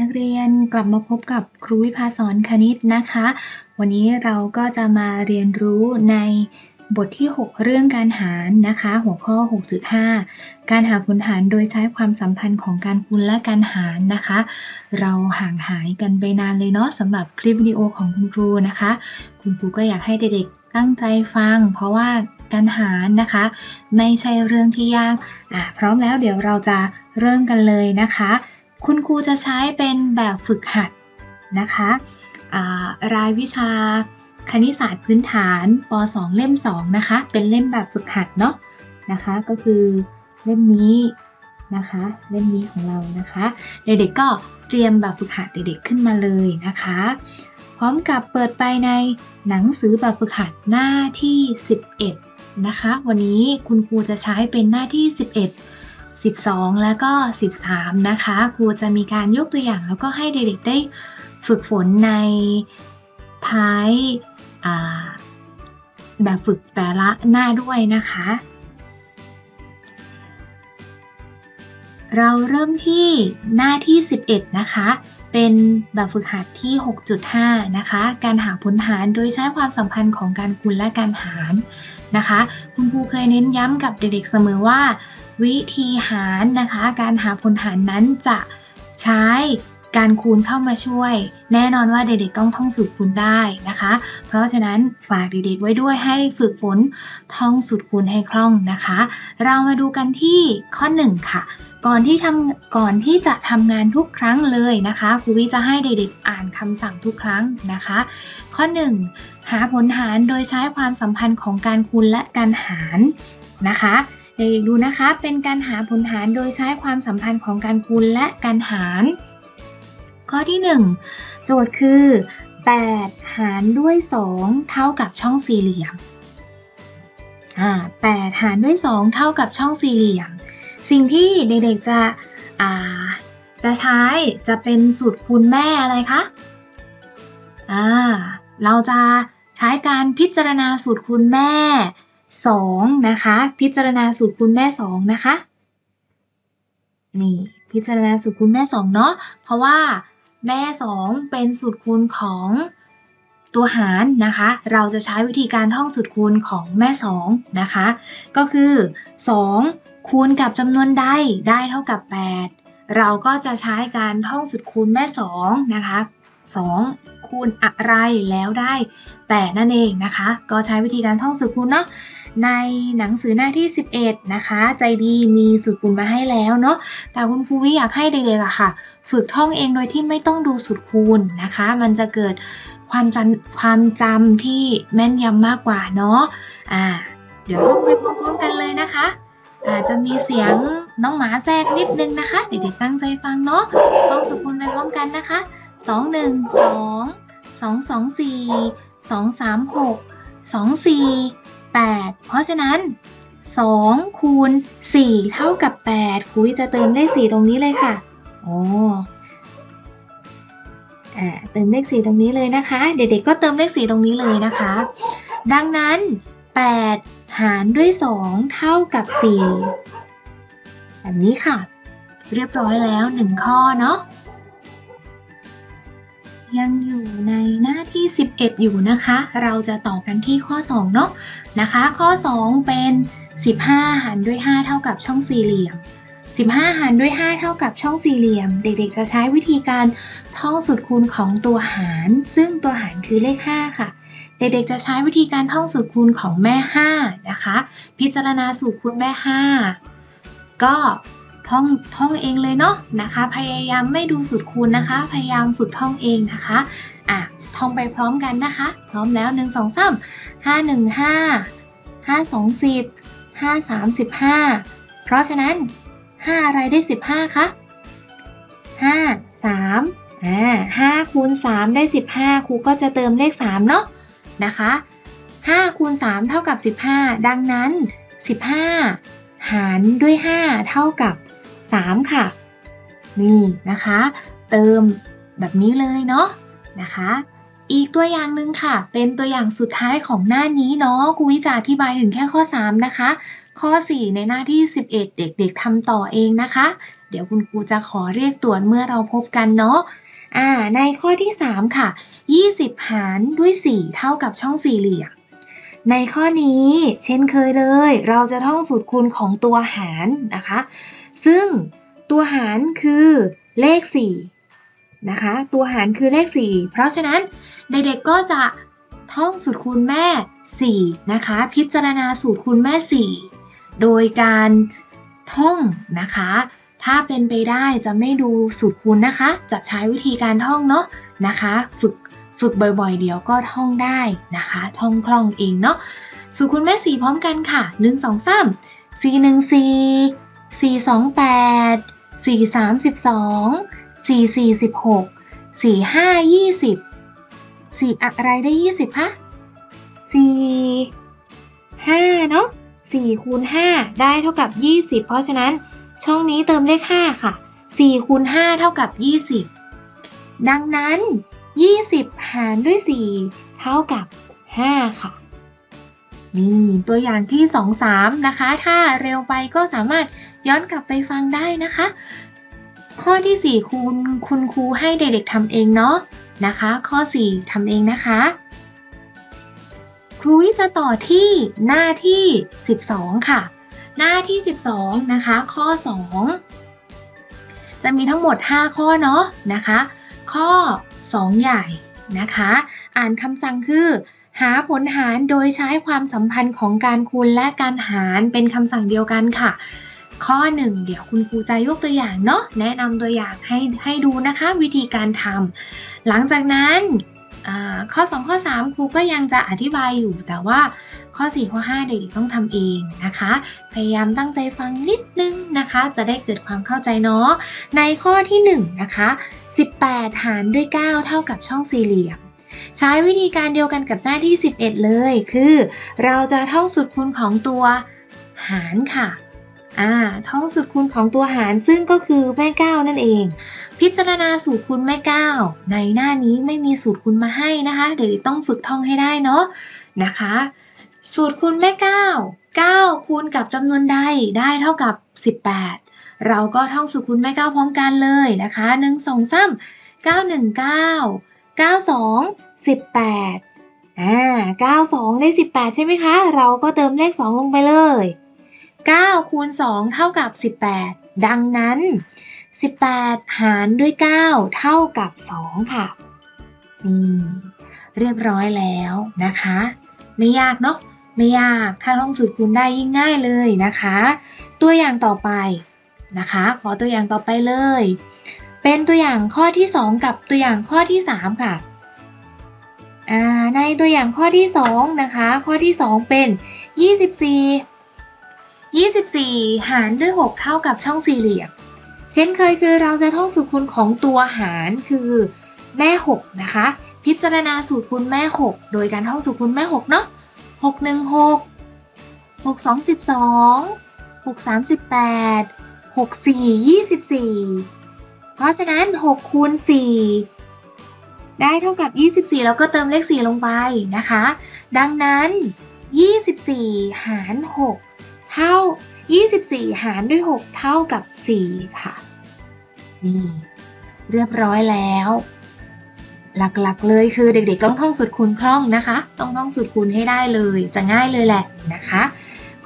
นักเรียนกลับมาพบกับครูวิภาสอนคณิตนะคะ วันนี้เราก็จะมาเรียนรู้ในบทที่ 6 เรื่องการหารนะคะ หัวข้อ 6.5 การหาผลหารโดยใช้ความสัมพันธ์ของการคูณและการหารนะคะ เราห่างหายกันไปนานเลยเนาะสำหรับคลิปวิดีโอของคุณครูนะคะ คุณครูก็อยากให้เด็กๆตั้งใจฟัง เพราะว่าการหารนะคะ ไม่ใช่เรื่องที่ยากอะพร้อมแล้วเดี๋ยวเราจะเริ่มกันเลยนะคะ คุณครูจะใช้เป็นแบบฝึกหัดนะคะรายวิชาคณิตศาสตร์พื้นฐานป .2 เล่ม 2 นะคะ เป็นเล่มแบบฝึกหัดเนาะนะคะ ก็คือเล่มนี้นะคะ เล่มนี้ของเรานะคะ เด็กๆก็เตรียมแบบฝึกหัดเด็กๆขึ้นมาเลยนะคะ พร้อมกับเปิดไปในหนังสือแบบฝึกหัดหน้าที่ 11 นะคะ วันนี้คุณครูจะใช้เป็นหน้าที่ 11 12 แล้วก็ 13 นะคะ ครูจะมีการยกตัวอย่างแล้วก็ให้เด็กๆได้ฝึกฝนในท้ายาแบบฝึกแต่ละหน้าด้วยนะคะ เราเริ่มที่หน้าที่ 11 นะคะ เป็นแบบฝึกหัดที่ 6.5 นะคะ การหาผลหารโดยใช้ความสัมพันธ์ของการคูณและการหารนะคะ คุณครูเคยเน้นย้ำกับเด็กๆเสมอว่า วิธีหารนะคะ การหาผลหารนั้นจะใช้ การคูณเข้ามาช่วย แน่นอนว่าเด็กๆต้องท่องสูตรคูณได้นะคะ เพราะฉะนั้นฝากเด็กๆไว้ด้วยให้ฝึกฝนท่องสูตรคูณให้คล่องนะคะ เรามาดูกันที่ข้อ 1 ค่ะ ก่อนที่ทำก่อนที่จะทำงานทุกครั้งเลยนะคะครูวิจะให้เด็กๆอ่านคำสั่งทุกครั้งนะคะ ข้อ 1 หาผลหารโดยใช้ความสัมพันธ์ของการคูณและการหารนะคะเด็กๆดูนะคะ เป็นการหาผลหารโดยใช้ความสัมพันธ์ของการคูณและการหาร ข้อที่ 1 โจทย์คือ 8 หารด้วย 2 เท่ากับช่องสี่เหลี่ยมอ่า8หารด้วย 2 เท่ากับช่องสี่เหลี่ยม สิ่งที่เด็กๆจะอ่าจะใช้จะเป็นสูตรคูณแม่อะไรคะอ่าเราจะใช้การพิจารณาสูตรคูณแม่ 2 นะคะ พิจารณาสูตรคูณแม่ 2 นะคะ นี่พิจารณาสูตรคูณแม่ 2 เนาะเพราะว่า แม่ 2 เป็นสูตรคูณของตัวหารนะคะ เราจะใช้วิธีการท่องสูตรคูณของแม่ 2 นะคะ ก็คือ 2 คูณกับจำนวนใดได้เท่ากับ 8 เราก็จะใช้การท่องสูตรคูณแม่ 2 นะคะ 2 คูณอะไรแล้วได้ 8 นั่นเองนะคะ ก็ใช้วิธีการท่องสูตรคูณเนาะ ในหนังสือหน้าที่ 11 นะคะ ใจดีมีสูตรคูณมาให้แล้วเนาะแต่คุณครูวิอยากให้เด็กๆอะค่ะ ฝึกท่องเองโดยที่ไม่ต้องดูสูตรคูณนะคะ มันจะเกิดความจำความจำที่แม่นยำมากกว่าเนาะอ่าเดี๋ยวท่องไปพร้อมๆกันเลยนะคะอาจจะมีเสียงน้องหมาแทรกนิดนึงนะคะ เด็กๆตั้งใจฟังเนาะท่องสูตรคูณไปพร้อมกันนะคะ 2 1 2 2 2 4 2 3 6 2 4 8 เพราะฉะนั้น 2 คูณ 4 เท่ากับ 8ครูวิจะเติมเลข 4 ตรงนี้เลยค่ะโอ้อ่าเติมเลข 4 ตรงนี้เลยนะคะ เด็กๆก็เติมเลข 4 ตรงนี้เลยนะคะ ดังนั้น 8 หารด้วย 2 เท่ากับ 4 แบบนี้ค่ะ เรียบร้อยแล้ว 1 ข้อเนาะ ยังอยู่ในหน้าที่ 11 อยู่นะคะ เราจะต่อกันที่ข้อ 2 เนาะนะคะ ข้อ 2 เป็น 15 หารด้วย 5 เท่ากับช่องสี่เหลี่ยม 15 หารด้วย 5 เท่ากับช่องสี่เหลี่ยม เด็กๆ จะใช้วิธีการท่องสูตรคูณของตัวหาร ซึ่งตัวหารคือเลข 5 ค่ะ เด็กๆ จะใช้วิธีการท่องสูตรคูณของแม่ 5 นะคะ พิจารณาสูตรคูณแม่ 5 ก็ ท่องท่องเองเลยเนาะนะคะ พยายามไม่ดูสูตรคูณนะคะ พยายามฝึกท่องเองนะคะอะท่องไปพร้อมกันนะคะ พร้อมแล้ว 1 2 3 5 1 5 5 2 10 5 3 15 เพราะฉะนั้น 5 อะไรได้ 15 คะ 5 3อ่า5คูณ 3 ได้ 15 ครูก็จะเติมเลข 3 เนาะนะคะ5คูณ 3 เท่ากับ 15 ดังนั้น 15 หารด้วย 5 เท่ากับ 3 ค่ะ นี่นะคะ เติมแบบนี้เลยเนาะนะคะ อีกตัวอย่างหนึ่งค่ะ เป็นตัวอย่างสุดท้ายของหน้านี้เนาะครูวิจาอธิบายถึงแค่ข้อ 3 นะคะ ข้อ 4 ในหน้าที่ 11 เด็กๆทำต่อเองนะคะ เดี๋ยวคุณครูจะขอเรียกตรวจเมื่อเราพบกันเนาะอ่าในข้อที่ 3 ค่ะ 20 หารด้วย 4 เท่ากับช่องสี่เหลี่ยมในข้อนี้เช่นเคยเลย เราจะท่องสูตรคูณของตัวหารนะคะ ซึ่งตัวหารคือเลข 4 นะคะ ตัวหารคือเลข 4 เพราะฉะนั้นเด็กๆก็จะท่องสูตรคูณแม่ 4 นะคะ พิจารณาสูตรคูณแม่ 4 โดยการท่องนะคะ ถ้าเป็นไปได้จะไม่ดูสูตรคูณนะคะ จะใช้วิธีการท่องเนาะนะคะ ฝึกฝึกบ่อยๆ เดี๋ยวก็ท่องได้นะคะ ท่องคล่องเองเนาะสูตรคูณแม่ 4 พร้อมกันค่ะ 1 2 3 4 1 4 4 2 8 432 446 4 5 20 4 อะไรได้ 20คะ4 5 เนาะ4คูณ5ได้เท่ากับ 20 เพราะฉะนั้นช่องนี้เติมเลข 5 ค่ะ4คูณ5เท่ากับ 20 ดังนั้น 20 หารด้วย 4 เท่ากับ 5 ค่ะ นี่ตัวอย่างที่ 2 3 นะคะ ถ้าเร็วไปก็สามารถย้อนกลับไปฟังได้นะคะ ข้อที่ 4 คุณคุณครูให้เด็กๆทำเองเนาะนะคะ ข้อ 4ทำเองนะคะ ครูวิจะต่อที่หน้าที่ 12 ค่ะ หน้าที่ 12 นะคะ ข้อ 2 จะมีทั้งหมด 5 ข้อเนาะนะคะ ข้อ 2 ใหญ่นะคะ อ่านคำสั่งคือ หาผลหารโดยใช้ความสัมพันธ์ของการคูณและการหารเป็นคำสั่งเดียวกันค่ะ ข้อ 1 เดี๋ยวคุณครูจะยกตัวอย่างเนาะแนะนำตัวอย่างให้ให้ดูนะคะวิธีการทำหลังจากนั้นข้อ 2 ข้อ 3 ครูก็ยังจะอธิบายอยู่ แต่ว่าข้อ 4 ข้อ 5 เด็กๆต้องทำเองนะคะ พยายามตั้งใจฟังนิดนึงนะคะ จะได้เกิดความเข้าใจเนาะในข้อที่ 1 นะคะ 18 หารด้วย 9 เท่ากับช่องสี่เหลี่ยม ใช้วิธีการเดียวกันกับหน้าที่ 11 เลย คือ เราจะท่องสูตรคูณของตัวหารค่ะอ่าท่องสูตรคูณของตัวหารซึ่งก็คือแม่ก้านั่นเอง พิจารณาสูตรคูณแม่ก้าในหน้านี้ไม่มีสูตรคูณมาให้นะคะ เดี๋ยวต้องฝึกท่องให้ได้เนาะนะคะ สูตรคูณแม่ก้า9คูณกับจำนวนใดได้เท่ากับ 18 เราก็ท่องสูตรคูณแม่ก้าพร้อมกันเลยนะคะ 1 2 3 9 1 9 92 18อ่า92 ได้ 18 ใช่ไหมคะ เราก็เติมเลข 2 ลงไปเลย9คูณ2เท่ากับ 18 ดังนั้น 18 หารด้วย 9 เท่ากับ 2 ค่ะนี่เรียบร้อยแล้วนะคะ ไม่ยากเนาะ ไม่ยาก ถ้าท่องสูตรคูณได้ยิ่งง่ายเลยนะคะ ตัวอย่างต่อไปนะคะ ขอตัวอย่างต่อไปเลย เป็นตัวอย่างข้อที่ 2 กับตัวอย่างข้อที่ 3 ค่ะ ในตัวอย่างข้อที่ 2 นะคะ ข้อที่ 2 เป็น 24 24 หารด้วย 6 เท่ากับช่องสี่เหลี่ยม เช่นเคยคือเราจะท่องสูตรคูณของตัวหารคือแม่ 6 นะคะ พิจารณาสูตรคูณแม่ 6 โดยการท่องสูตรคูณแม่ 6 เนาะ6 1 6 6 2 12 6 3 18 6 4 24 เพราะฉะนั้น 6 คูณ 4 ได้เท่ากับ 24 แล้วก็เติมเลข 4 ลงไปนะคะ ดังนั้น 24 หาร 6 เท่า 24 หารด้วย 6 เท่ากับ 4 ค่ะ นี่เรียบร้อยแล้ว หลักๆเลยคือเด็กๆต้องท่องสูตรคูณคล่องนะคะ ต้องท่องสูตรคูณให้ได้เลย จะง่ายเลยแหละนะคะ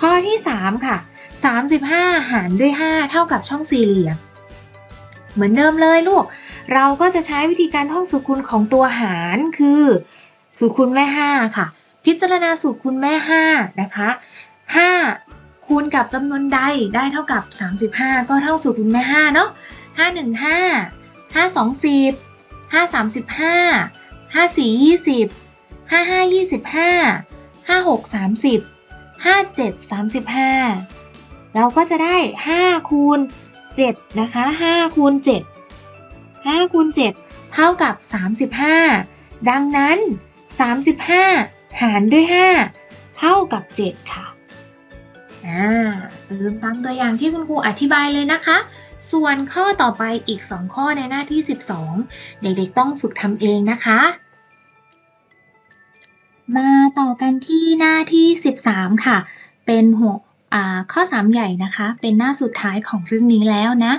ข้อที่ 3 ค่ะ 35 หารด้วย 5 เท่ากับช่องสี่เหลี่ยมเหมือนเดิมเลยลูก เราก็จะใช้วิธีการท่องสูตรคูณของตัวหารคือ สูตรคูณแม่ 5 ค่ะ พิจารณาสูตรคูณแม่ 5 นะคะ 5 คูณกับจำนวนใดได้เท่ากับ 35 ก็เท่าสูตรคูณแม่ 5 เนาะ5 1 5 5 2 10 5 35 5 4 20 5 5 25 5 6 30 5 7 35เราก็จะได้5คูณ7นะคะ5คูณ7 5คูณ7เท่ากับ 35 ดังนั้น 35 หารด้วย 5 เท่ากับ 7 ค่ะอ่าเติมตามตัวอย่างที่คุณครูอธิบายเลยนะคะ ส่วนข้อต่อไปอีก 2 ข้อในหน้าที่ 12 เด็กๆต้องฝึกทำเองนะคะ มาต่อกันที่หน้าที่ 13 ค่ะ เป็นหัวอ่าข้อ 3 ใหญ่นะคะ เป็นหน้าสุดท้ายของเรื่องนี้แล้วนะ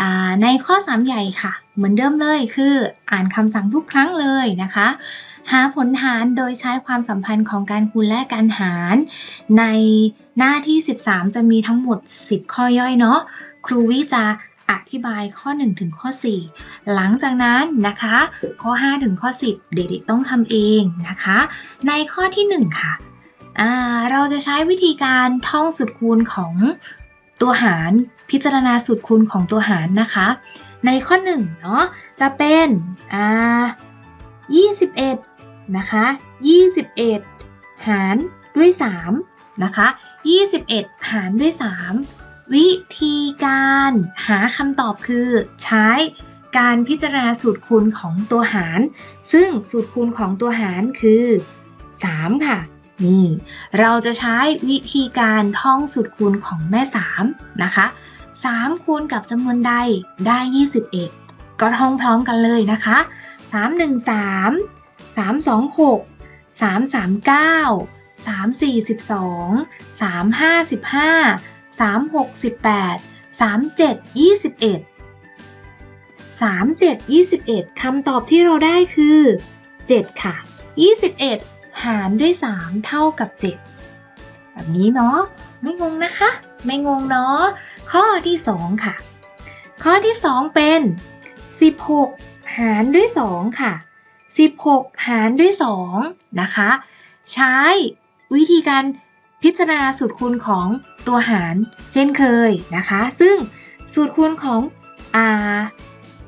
อ่าในข้อ 3 ใหญ่ค่ะ เหมือนเดิมเลยคืออ่านคำสั่งทุกครั้งเลยนะคะ หาผลหารโดยใช้ความสัมพันธ์ของการคูณและการหาร ในหน้าที่ 13 จะมีทั้งหมด 10 ข้อย่อยเนาะครูวิจะอธิบายข้อ 1 ถึงข้อ 4 หลังจากนั้นนะคะ ข้อ 5 ถึงข้อ 10 เด็กๆต้องทำเองนะคะ ในข้อที่ 1 ค่ะอ่าเราจะใช้วิธีการท่องสูตรคูณของตัวหารพิจารณาสูตรคูณของตัวหารนะคะ ในข้อ1เนาะจะเป็นอ่า21 นะคะ 21 หารด้วย 3 นะคะ 21 หารด้วย 3 วิธีการหาคำตอบคือใช้การพิจารณาสูตรคูณของตัวหาร ซึ่งสูตรคูณของตัวหารคือ 3 ค่ะ นี่ เราจะใช้วิธีการท่องสูตรคูณของแม่ 3 นะคะ 3 คูณกับจำนวนใดได้ 21 ก็ท่องพร้อมกันเลยนะคะ 3 1 3 3 2 6 3 3 9 3 4 12 3 5 15 3 6 18 3 7 21 3 7 21 คำตอบที่เราได้คือ 7 ค่ะ 21 หารด้วย 3 เท่ากับ 7 แบบนี้เนาะไม่งงนะคะ ไม่งงเนาะ ข้อที่ 2 ค่ะ ข้อที่ 2 เป็น 16 หารด้วย 2 ค่ะ 16 หารด้วย 2 นะคะ ใช้วิธีการพิจารณาสูตรคูณของตัวหารเช่นเคยนะคะ ซึ่งสูตรคูณของอ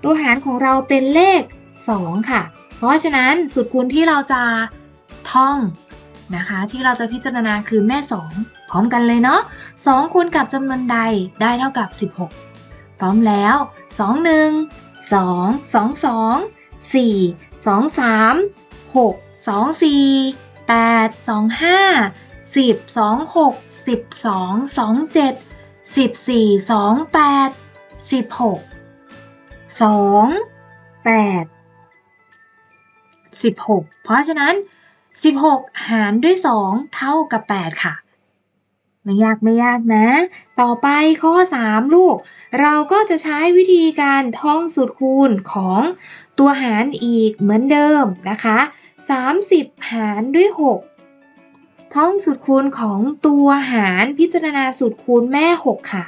ตัวหารของเราเป็นเลข 2 ค่ะ เพราะฉะนั้นสูตรคูณที่เราจะท่องนะคะ ที่เราจะพิจารณาคือแม่ 2 ร้อมกันเลยเนาะ2คูณกับจำนวนใดได้เท่ากับ 16 พร้อมแล้ว 2 1 2 2 2 4 2 3 6 2 4 8 2 5 10 2 6 12 2 7 14 2 8 16 2 8 16 เพราะฉะนั้น 16 หารด้วย 2 เท่ากับ 8 ค่ะ ไม่ยากไม่ยากนะ ต่อไปข้อ 3 ลูก เราก็จะใช้วิธีการท่องสูตรคูณของตัวหารอีกเหมือนเดิมนะคะ 30 หารด้วย 6 ท่องสูตรคูณของตัวหารพิจารณาสูตรคูณแม่ 6 ค่ะ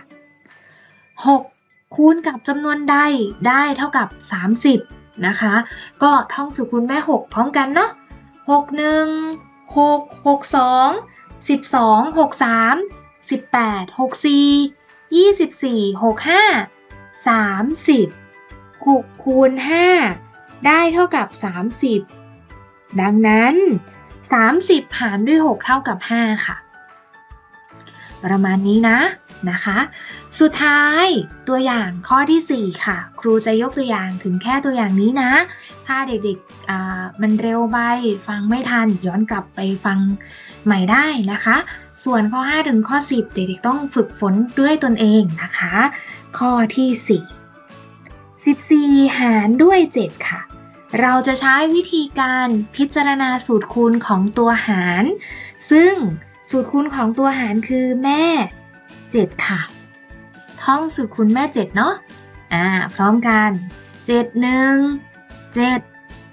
6 คูณกับจำนวนใดได้เท่ากับ 30 นะคะ ก็ท่องสูตรคูณแม่ 6 พร้อมกันเนาะ6 1 6 6 2 12 63 18 64 24 65 30 6คูณ5ได้เท่ากับ 30 ดังนั้น 30 หารด้วย 6 เท่ากับ 5 ค่ะ ประมาณนี้นะ นะคะ สุดท้ายตัวอย่างข้อที่ 4 ค่ะ ครูจะยกตัวอย่างถึงแค่ตัวอย่างนี้นะ ถ้าเด็กๆมันเร็วไปฟังไม่ทันย้อนกลับไปฟังใหม่ได้นะคะ ส่วนข้อ 5 ถึงข้อ 10 เด็กๆต้องฝึกฝนด้วยตนเองนะคะ ข้อที่ 4 14 หารด้วย 7 ค่ะเราจะใช้วิธีการพิจารณาสูตรคูณของตัวหาร ซึ่งสูตรคูณของตัวหารคือแม่ 7 ค่ะ ท่องสูตรคูณแม่ 7 เนาะอ่า พร้อมกัน 7 1 7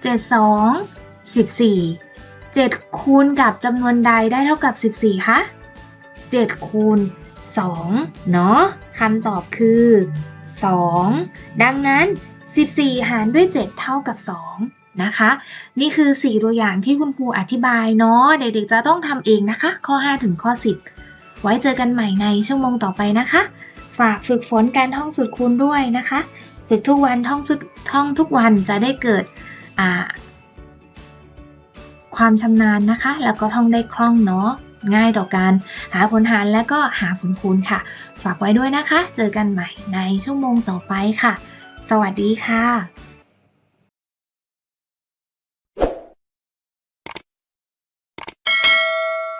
7 2 14 7 คูณกับจำนวนใดได้เท่ากับ 14 คะ 7 คูณ 2 เนาะคำตอบคือ 2 ดังนั้น 14 หารด้วย 7 เท่ากับ 2 นะคะ นี่คือ 4 ตัวอย่างที่คุณครูอธิบายเนาะเด็กๆจะต้องทำเองนะคะ ข้อ 5 ถึงข้อ 10 ไว้เจอกันใหม่ในชั่วโมงต่อไปนะคะ ฝากฝึกฝนการท่องสูตรคูณด้วยนะคะ ฝึกทุกวันท่องสุดท่องทุกวันจะได้เกิดความชำนาญนะคะ แล้วก็ท่องได้คล่องเนาะง่ายต่อการหาผลหารและก็หาผลคูณค่ะ ฝากไว้ด้วยนะคะ เจอกันใหม่ในชั่วโมงต่อไปค่ะ สวัสดีค่ะ